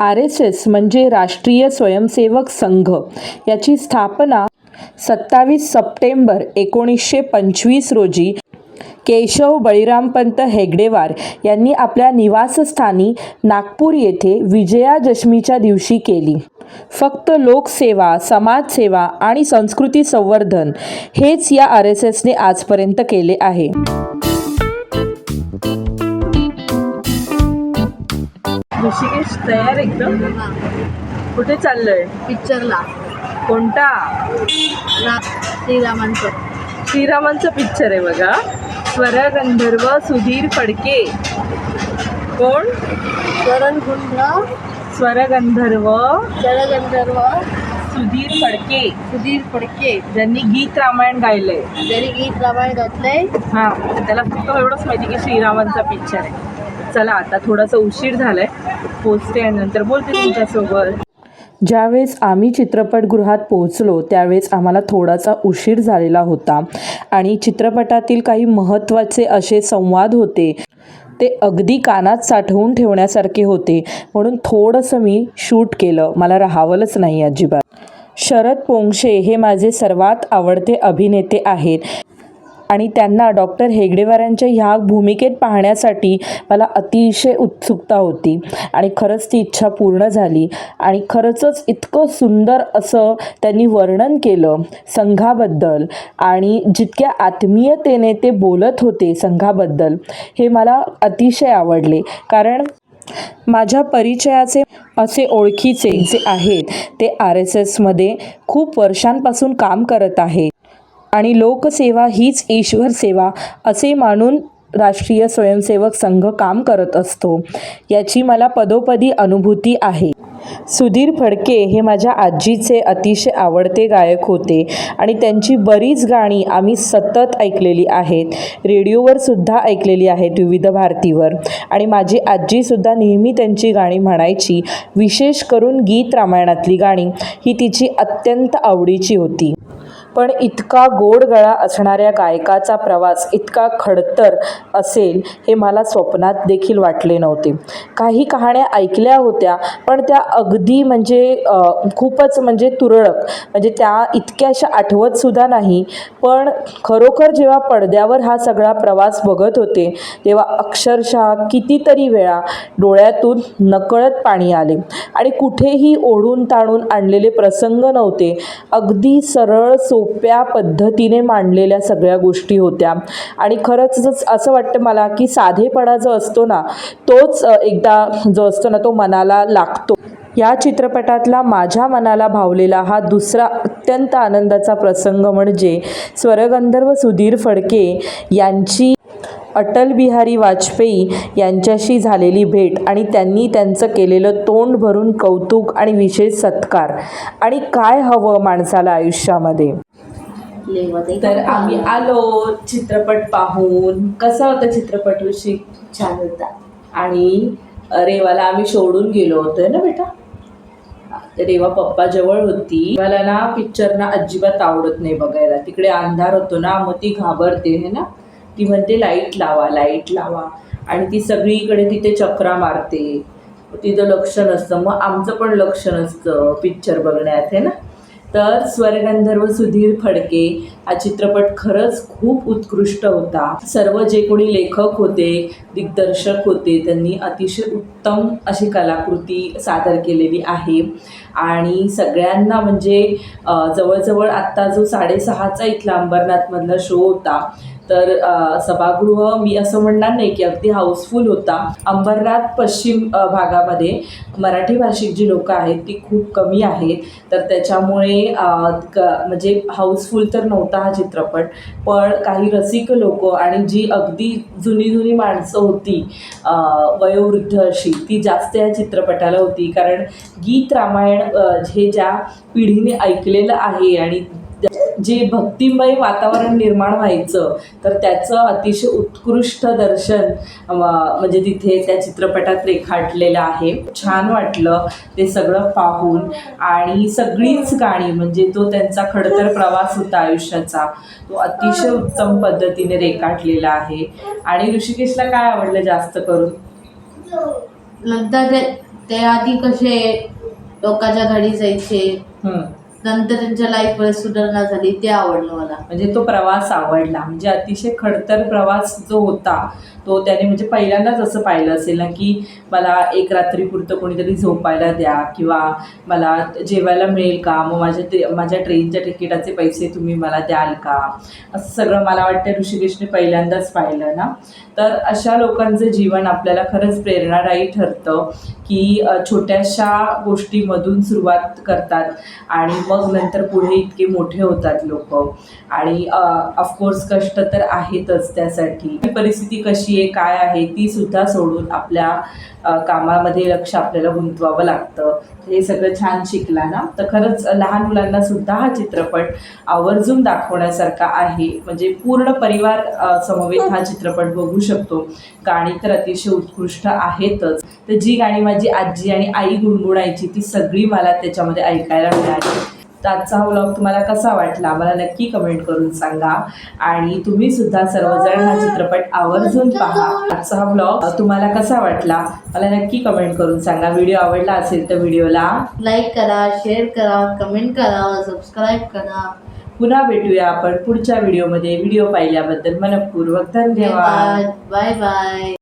R S S म्हणजे राष्ट्रीय स्वयंसेवक संघ. याची स्थापना सत्तावीस सप्टेंबर एकोणीसशे पंचवीस रोजी केशव बळीरामपंत हेगडेवार यांनी आपल्या निवासस्थानी नागपूर येथे विजयादशमीच्या दिवशी केली. फक्त लोकसेवा समाजसेवा आणि संस्कृती संवर्धन हेच या आर एस एसने आजपर्यंत केले आहे. ऋषिकेश तयार एकदम. कुठे चाललोय? पिक्चरला. कोणता? श्रीरामांचं. श्रीरामांचा पिक्चर आहे बघा. स्वरगंधर्व सुधीर फडके. कोण? शरणकुंड स्वरगंधर्व. शरगंधर्व सुधीर फडके. सुधीर फडके. ज्यांनी गीत रामायण गायलंय. त्यांनी गीत रामायण घातलंय हा त्याला फक्त एवढंच माहिती की श्रीरामांचा पिक्चर आहे. चला आता थोडासा उशीर झालाय. पोचते आणि नंतर बोलते तुमच्यासोबत. ज्यावेळेस आम्ही चित्रपटगृहात पोहोचलो त्यावेळेस आम्हाला थोडासा उशीर झालेला होता. आणि चित्रपटातील काही महत्त्वाचे असे संवाद होते ते अगदी कानात साठवून ठेवण्यासारखे होते. म्हणून थोडंसं मी शूट केलं. मला राहावलंच नाही अजिबात. शरद पोंगशे हे माझे सर्वात आवडते अभिनेते आहेत. आणि त्यांना डॉक्टर हेगडेवारांच्या ह्या भूमिकेत पाहण्यासाठी मला अतिशय उत्सुकता होती. आणि खरंच ती इच्छा पूर्ण झाली. आणि खरंचच इतकं सुंदर असं त्यांनी वर्णन केलं संघाबद्दल आणि जितक्या आत्मीयतेने ते बोलत होते संघाबद्दल हे मला अतिशय आवडले. कारण माझ्या परिचयाचे असे ओळखीचे जे आहेत ते आर एस एसमध्ये खूप वर्षांपासून काम करत आहेत आणि लोकसेवा हीच ईश्वर सेवा असे मानून राष्ट्रीय स्वयंसेवक संघ काम करत असतो. याची मला पदोपदी अनुभूती आहे. सुधीर फडके हे माझ्या आजीचे अतिशय आवडते गायक होते आणि त्यांची बरीच गाणी आम्ही सतत ऐकलेली आहेत. रेडिओवर सुद्धा ऐकलेली आहेत विविध भारतीवर. आणि माझी आजीसुद्धा नेहमी त्यांची गाणी म्हणायची विशेष करून गीत रामायणातली गाणी ही तिची अत्यंत आवडीची होती. पण इतका गोड गळा असणाऱ्या गायकाचा प्रवास इतका खडतर असेल हे मला स्वप्नात देखील वाटले नव्हते. काही कहाण्या ऐकल्या होत्या पण त्या अगदी म्हणजे खूपच म्हणजे तुरळक म्हणजे त्या इतक्याशा आठवतसुद्धा नाही. पण खरोखर जेव्हा पडद्यावर हा सगळा प्रवास बघत होते तेव्हा अक्षरशः कितीतरी वेळा डोळ्यातून नकळत पाणी आले. आणि कुठेही ओढून ताणून आणलेले प्रसंग नव्हते. अगदी सरळ सोप सोप्या पद्धतीने मांडलेल्या सगळ्या गोष्टी होत्या. आणि खरंच असं वाटतं मला की साधेपणा जो असतो ना तोच एकदा जो असतो ना तो मनाला लागतो. या चित्रपटातला माझ्या मनाला भावलेला हा दुसरा अत्यंत आनंदाचा प्रसंग म्हणजे स्वरगंधर्व सुधीर फडके यांची अटल बिहारी वाजपेयी यांच्याशी झालेली भेट आणि त्यांनी त्यांचं केलेलं तोंड भरून कौतुक आणि विशेष सत्कार. आणि काय हवं माणसाला आयुष्यामध्ये? तर आम्ही आलो चित्रपट पाहून. कसा होता चित्रपट ऋषी छान होता. आणि रेवाला आम्ही सोडून गेलो होतो ना बेटा? तर रेवा पप्पा जवळ होती. मला ना पिक्चर ना अजिबात आवडत नाही बघायला. तिकडे अंधार होतो ना मग ती घाबरते है ना? ती म्हणते लाइट लावा लाइट लावा. आणि ती सगळीकडे तिथे चक्रा मारते. तिथं लक्ष नसतं. मग आमचं पण लक्ष नसतं पिक्चर बघण्यात है ना? तर स्वरगंधर्व सुधीर फडके हा चित्रपट खरंच खूप उत्कृष्ट होता. सर्व जे कोणी लेखक होते दिग्दर्शक होते त्यांनी अतिशय उत्तम अशी कलाकृती सादर केलेली आहे. आणि सगळ्यांना म्हणजे जवळजवळ आत्ता जो साडेसहाचा इथला अंबरनाथमधला शो होता तर सभागृह मी असं म्हणणार नाही की अगदी हाऊसफुल होता. अंबरनाथ पश्चिम भागामध्ये मराठी भाषिक जी लोकं आहेत ती खूप कमी आहेत. तर त्याच्यामुळे क म्हणजे हाऊसफुल तर नव्हता हा चित्रपट पण काही रसिक लोक आणि जी अगदी जुनी जुनी माणसं होती वयोवृद्ध अशी ती जास्त या चित्रपटाला होती. कारण गीत रामायण हे ज्या पिढीने ऐकलेलं आहे आणि जे भक्तिमय वातावरण निर्माण व्हायचं तर त्याचं अतिशय उत्कृष्ट दर्शन म्हणजे तिथे त्या चित्रपटात रेखाटलेलं आहे. छान वाटलं ते सगळं पाहून. आणि सगळीच गाणी म्हणजे तो त्यांचा खडतर प्रवास होता आयुष्याचा तो अतिशय उत्तम पद्धतीने रेखाटलेला आहे. आणि ऋषिकेशला काय आवडलं जास्त करून? नंतर ते आधी कसे लोकांच्या घरी जायचे. नंतर त्यांच्या लाईफमध्ये सुधारणा झाली ते आवडलं मला. म्हणजे तो प्रवास आवडला. म्हणजे अतिशय खडतर प्रवास जो होता तो त्याने म्हणजे पहिल्यांदाच असं पाहिलं असेल ना की मला एक रात्रीपुरतं कोणीतरी झोपायला द्या किंवा मला जेवायला मिळेल का? मग माझ्या ते माझ्या ट्रेनच्या तिकिटाचे पैसे तुम्ही मला द्याल का? असं सगळं मला वाटतं ऋषिकेशने पहिल्यांदाच पाहिलं ना. तर अशा लोकांचं जीवन आपल्याला खरंच प्रेरणादायी ठरतं की छोट्याशा गोष्टीमधून सुरुवात करतात आणि मग नंतर पुढे इतके मोठे होतात लोक. आणि ऑफकोर्स कष्ट तर आहेतच त्यासाठी. परिस्थिती कशी आहे काय आहे ती सुद्धा सोडून आपल्या कामामध्ये लक्ष आपल्याला गुंतवावं लागतं. हे सगळं छान शिकला ना? तर खरंच लहान मुलांना सुद्धा हा चित्रपट आवर्जून दाखवण्यासारखा आहे. म्हणजे पूर्ण परिवार समवेत हा चित्रपट बघू शकतो. गाणी तर अतिशय उत्कृष्ट आहेतच. तर जी गाणी माझी आजी आणि आई गुणगुणायची ती सगळी मला त्याच्यामध्ये ऐकायला मिळाली. तर आजचा हा व्लॉग तुम्हाला कसा वाटला? मला नक्की कमेंट करून सांगा. आणि तुम्ही सुद्धा सर्वजण हा चित्रपट आवर्जून पहा. आजचा हा व्लॉग तुम्हाला कसा वाटला? मला नक्की कमेंट करून सांगा. व्हिडिओ आवडला असेल तर व्हिडिओला लाईक करा शेअर करा कमेंट करा सबस्क्राईब करा. पुन्हा भेटूया आपण पुढच्या व्हिडिओमध्ये व्हिडिओ पाहिल्याबद्दल मनपूर्वक धन्यवाद. Bye bye